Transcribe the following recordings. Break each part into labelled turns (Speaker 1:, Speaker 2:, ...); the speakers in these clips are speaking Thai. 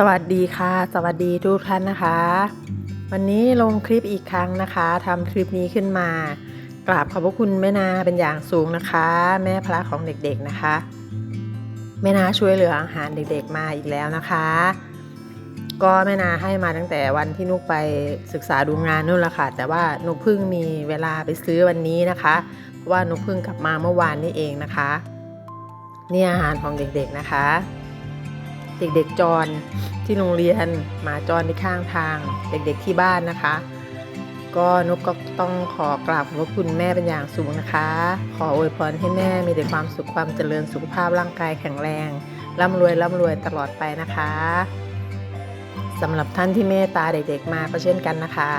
Speaker 1: สวัสดีค่ะ สวัสดีทุกท่านนะคะ วันนี้ลงคลิปอีกครั้งนะคะทำคลิปนี้ขึ้นมา กราบขอบพระคุณแม่นาเป็นอย่างสูงนะคะ แม่พระของเด็กๆนะคะ แม่นาช่วยเหลืออาหารเด็กๆมาอีกแล้วนะคะ ก็แม่นาให้มาตั้งแต่วันที่นุกไปศึกษาดูงานนู่นละค่ะ แต่ว่านุกเพิ่งมีเวลาไปซื้อวันนี้นะคะ เพราะว่านุกเพิ่งกลับมาเมื่อวานนี้เองนะคะ นี่อาหารของเด็กๆนะคะ เด็กๆจรที่โรงเรียน หมาจรที่ข้างทาง เด็กๆที่บ้านนะคะ ก็นุกก็ต้องขอกราบขอบคุณแม่เป็นอย่างสูงนะคะ ขออวยพรให้แม่มีแต่ความสุขความเจริญสุขภาพร่างกายแข็งแรงร่ำรวยร่ำรวยตลอดไปนะคะสำหรับท่านที่เมตตาเด็กๆมาก็เช่นกันนะคะ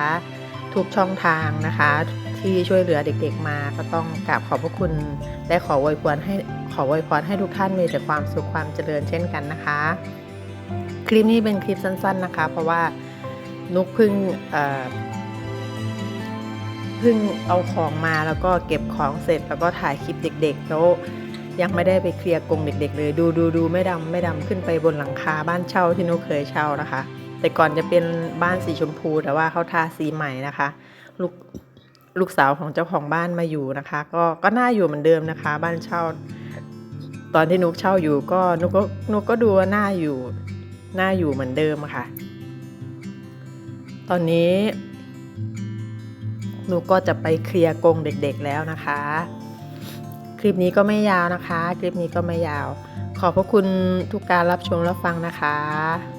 Speaker 1: ทุกช่องทางนะคะ ที่ช่วยเหลือเด็กๆมา ก็ต้องกราบขอบพระคุณ และขออวยพรให้ขออวยพรให้ทุกท่านมีแต่ความสุขความเจริญเช่นกันนะคะ คลิปนี้เป็นคลิปสั้น ๆนะคะ เพราะว่านุกเพิ่งเอ่อเพิ่งเอาของมาแล้วก็เก็บของเสร็จแล้วก็ถ่ายคลิปเด็ก ๆ แล้วยังไม่ได้ไปเคลียร์กรงเด็ก ๆ เลย ดูดูดูไม่ดำไม่ดำขึ้นไปบนหลังคาบ้านเช่าที่นุกเคยเช่านะคะ แต่ก่อนจะเป็นบ้านสีชมพูแต่ว่าเขาทาสีใหม่นะคะลูก ลูกสาวของเจ้าของบ้านมาอยู่นะคะ ก็ก็น่าอยู่เหมือนเดิมนะคะ บ้านเช่า ตอนที่นุกเช่าอยู่ก็นุกก็นุกก็ดูว่าน่าอยู่น่าอยู่เหมือนเดิมะค่ะ ตอนนี้นุกก็จะไปเคลียร์กงเด็กๆแล้วนะคะ คลิปนี้ก็ไม่ยาวนะคะ คลิปนี้ก็ไม่ยาว ขอบพระคุณทุกการรับชมรับฟังนะคะ